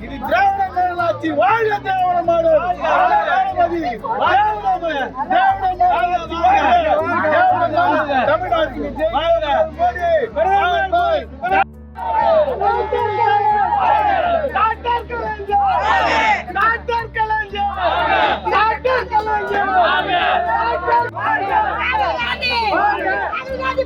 இது திராவிட கடலாட்சி வாழ்க திராவிட மாடு திராவிட